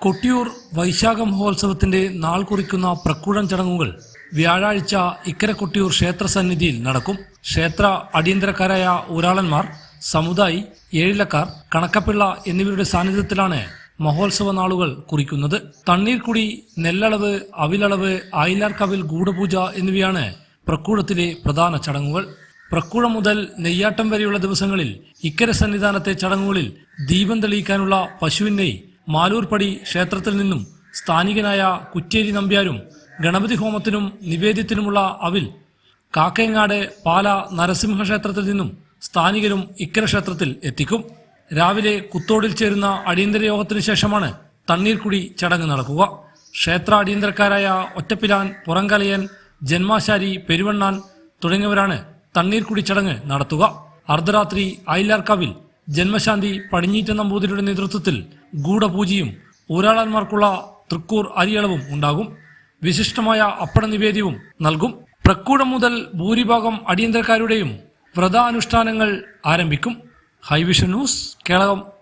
കൊട്ടിയൂർ വൈശാഖ മഹോത്സവത്തിന്റെ നാൾ കുറിക്കുന്ന പ്രക്കുഴം ചടങ്ങുകൾ വ്യാഴാഴ്ച ഇക്കര കൊട്ടിയൂർ ക്ഷേത്ര സന്നിധിയിൽ നടക്കും. ക്ഷേത്ര അടിയന്തരക്കാരായ ഊരാളന്മാർ സമുദായി ഏഴിലക്കാർ കണക്കപ്പിള്ള എന്നിവരുടെ സാന്നിധ്യത്തിലാണ് മഹോത്സവ നാളുകൾ കുറിക്കുന്നത്. തണ്ണീർക്കുടി നെല്ലളവ് അവിലളവ് ആയിലാർക്കവിൽ ഗൂഢപൂജ എന്നിവയാണ് പ്രക്കൂഴത്തിലെ പ്രധാന ചടങ്ങുകൾ. പ്രക്കുഴം മുതൽ നെയ്യാട്ടം വരെയുള്ള ദിവസങ്ങളിൽ ഇക്കര സന്നിധാനത്തെ ചടങ്ങുകളിൽ ദീപം തെളിയിക്കാനുള്ള പശുവിനെ മാലൂർപ്പടി ക്ഷേത്രത്തിൽ നിന്നും സ്ഥാനികനായ കുറ്റേരി നമ്പ്യാരും ഗണപതി ഹോമത്തിനും നിവേദ്യത്തിനുമുള്ള അവിൽ കാക്കയങ്ങാട് പാല നരസിംഹ ക്ഷേത്രത്തിൽ നിന്നും സ്ഥാനികരും ഇക്കര ക്ഷേത്രത്തിൽ എത്തിക്കും. രാവിലെ കുത്തോടിൽ ചേരുന്ന അടിയന്തര യോഗത്തിനു ശേഷമാണ് തണ്ണീർക്കുടി ചടങ്ങ് നടക്കുക. ക്ഷേത്ര അടിയന്തരക്കാരായ ഒറ്റപ്പിലാൻ പുറങ്കലയൻ ജന്മാശാരി പെരുവണ്ണാൻ തുടങ്ങിയവരാണ് തണ്ണീർക്കുടി ചടങ്ങ് നടത്തുക. അർദ്ധരാത്രി ഐലാർക്കാവിൽ ജന്മശാന്തി പടിഞ്ഞീറ്റ നമ്പൂതിരിയുടെ നേതൃത്വത്തിൽ ഗൂഢപൂജയും ഊരാളന്മാർക്കുള്ള തൃക്കൂർ അരിയളവും ഉണ്ടാകും. വിശിഷ്ടമായ അപ്പട നിവേദ്യവും നൽകും. പ്രക്കൂടം മുതൽ ഭൂരിഭാഗം അടിയന്തരക്കാരുടെയും വ്രതാനുഷ്ഠാനങ്ങൾ ആരംഭിക്കും. High vision news Kelakam.